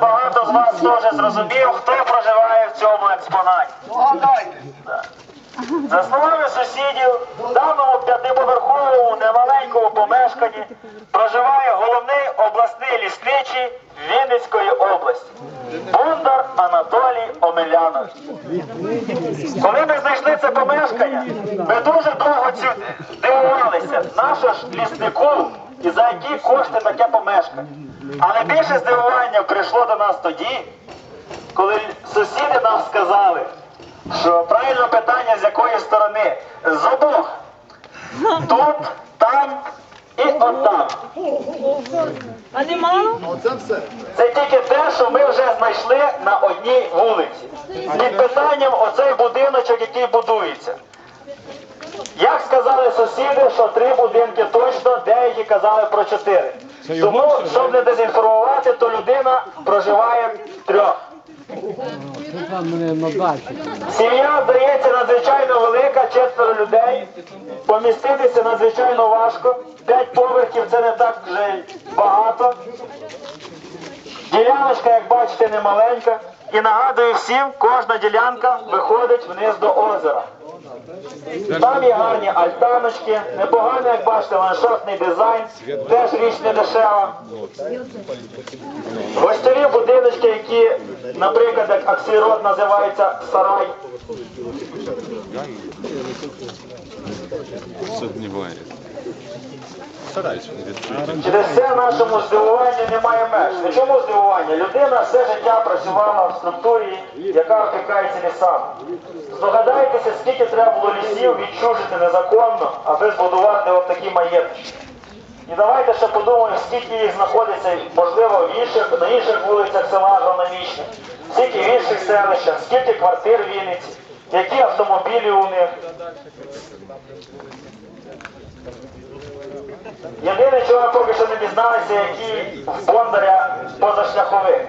багато з вас теж зрозумів, хто проживає в цьому експонаті. За словами сусідів, в даному п'ятиповерховому немаленькому помешканні проживає головний обласний лісничий Вінницької області Бондар Анатолій Омелянович. Коли ми знайшли це помешкання, ми дуже довго дивувалися, нащо ж ліснику і за які кошти таке помешкання. Але більше здивування прийшло до нас тоді, коли сусіди нам сказали, що правильно питання з якої сторони? З обох. Тут, там і отам. А не мало? Це тільки те, що ми вже знайшли на одній вулиці. Під питанням оцей будиночок, який будується. Як сказали сусіди, що три будинки точно, деякі казали про чотири. Тому, щоб не дезінформувати, то людина проживає в трьох. Сім'я, здається, надзвичайно велика, четверо людей. Поміститися надзвичайно важко. П'ять поверхів це не так вже багато. Діляночка, як бачите, не маленька. І нагадую всім, кожна ділянка виходить вниз до озера. Там є гарні альтаночки, непоганий, як бачите, ландшафтний дизайн, теж річ не дешева. Гостьові будиночки, які, наприклад, як Аксирот називається сарай. Бывает. Через це нашому здивуванню немає меж. Ну, Чому здивування? Людина все життя працювала в структурі, яка опікається лісами. Здогадайтеся, скільки треба було лісів відчужити незаконно, аби збудувати от такі маєтки. І давайте ще подумаємо, скільки їх знаходиться, можливо, в інших, на інших вулицях села Агрономічних, скільки в інших селищах, скільки квартир в Вінниці, які автомобілі у них. Єдине, чого ми поки що не дізналися, які в Бондаря позашляховик.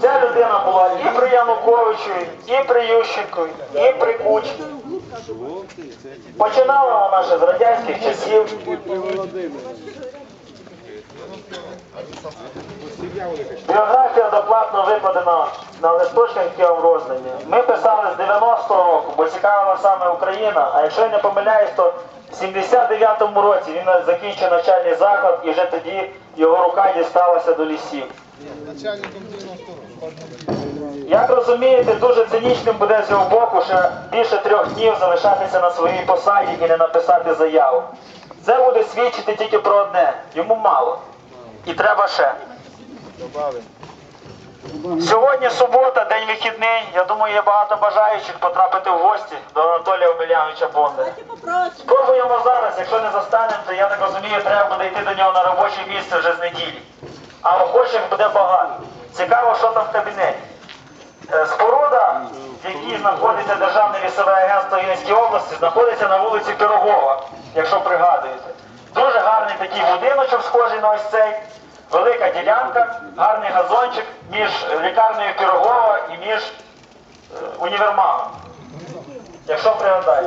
Ця людина була і при Януковичу, і при Ющенку, і при Кучмі. Починала вона ще з радянських часів. Біографія доплатно викладена на листочках, які вам роздані. Ми писали з 90-го року, бо цікавила саме Україна. А якщо я не помиляюсь, то в 79-му році він закінчив навчальний заклад і вже тоді його рука дісталася до лісів. Як розумієте, дуже цинічним буде з його боку ще більше трьох днів залишатися на своїй посаді і не написати заяву. Це буде свідчити тільки про одне. Йому мало. І треба ще. Сьогодні субота, день вихідний. Я думаю, є багато бажаючих потрапити в гості до Анатолія Омеляновича Бондаря. Спробуємо зараз, якщо не застанемо, то я так розумію, треба буде йти до нього на робоче місце вже з неділі. А охочих буде багато. Цікаво, що там в кабінеті. Е, Споруда, в якій знаходиться Державне лісове агентство Вінницької області, знаходиться на вулиці Пирогова, якщо пригадуєте. Дуже гарний такий будиночок, схожий на ось цей. Велика ділянка, гарний газончик між лікарнею Кирогова і між е, універмагом. Якщо пригадаєте.